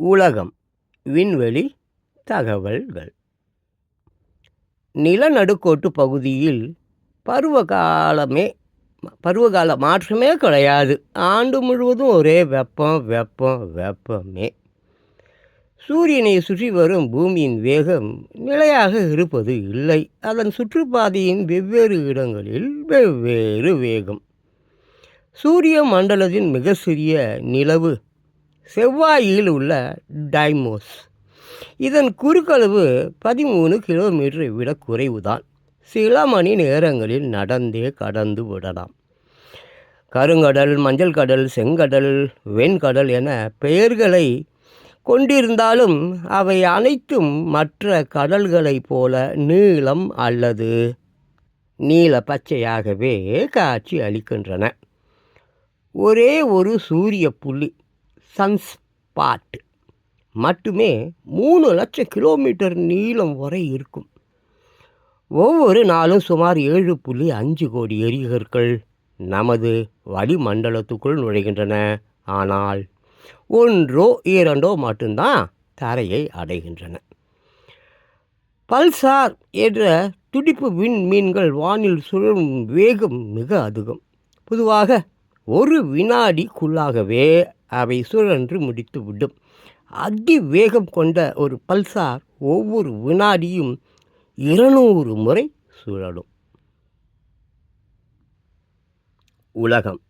உலகம். விண்வெளி தகவல்கள். நிலநடுக்கோட்டு பகுதியில் பருவகாலமே பருவகால மாற்றமே கிடையாது. ஆண்டு முழுவதும் ஒரே வெப்பம் வெப்பம் வெப்பமே. சூரியனை சுற்றி வரும் பூமியின் வேகம் நிலையாக இருப்பது இல்லை. அதன் சுற்றுப்பாதையின் வெவ்வேறு இடங்களில் வெவ்வேறு வேகம். சூரிய மண்டலத்தின் மிக சிறிய நிலவு செவ்வாயில் உள்ள டைமோஸ். இதன் குறுக்களவு பதிமூணு கிலோமீட்டரை விட குறைவுதான். சில மணி நேரங்களில் நடந்தே கடந்து விடலாம். கருங்கடல் மஞ்சள் கடல் செங்கடல் வெண்கடல் என பெயர்களை கொண்டிருந்தாலும் அவை அனைத்தும் மற்ற கடல்களைப் போல நீளம் அல்லது நீல பச்சையாகவே காட்சி அளிக்கின்றன. ஒரே ஒரு சூரிய புள்ளி சன்ஸ்பாட். மட்டுமே மூணு லட்சம் கிலோமீட்டர் நீளம் வரை இருக்கும். ஒவ்வொரு நாளும் சுமார் ஏழு புள்ளி அஞ்சு கோடி எரிகற்கள் நமது வளிமண்டலத்துக்குள் நுழைகின்றன. ஆனால் ஒன்றோ இரண்டோ மட்டும்தான் தரையை அடைகின்றன. பல்சார் என்ற துடிப்பு விண்மீன்கள் வானில் சுழலும் வேகம் மிக அதிகம். பொதுவாக ஒரு வினாடிக்குள்ளாகவே அவை சுழன்று முடித்துவிடும். அதி வேகம் கொண்ட ஒரு பல்சார் ஒவ்வொரு வினாடியும் இருநூறு முறை சுழலும். உலகம்.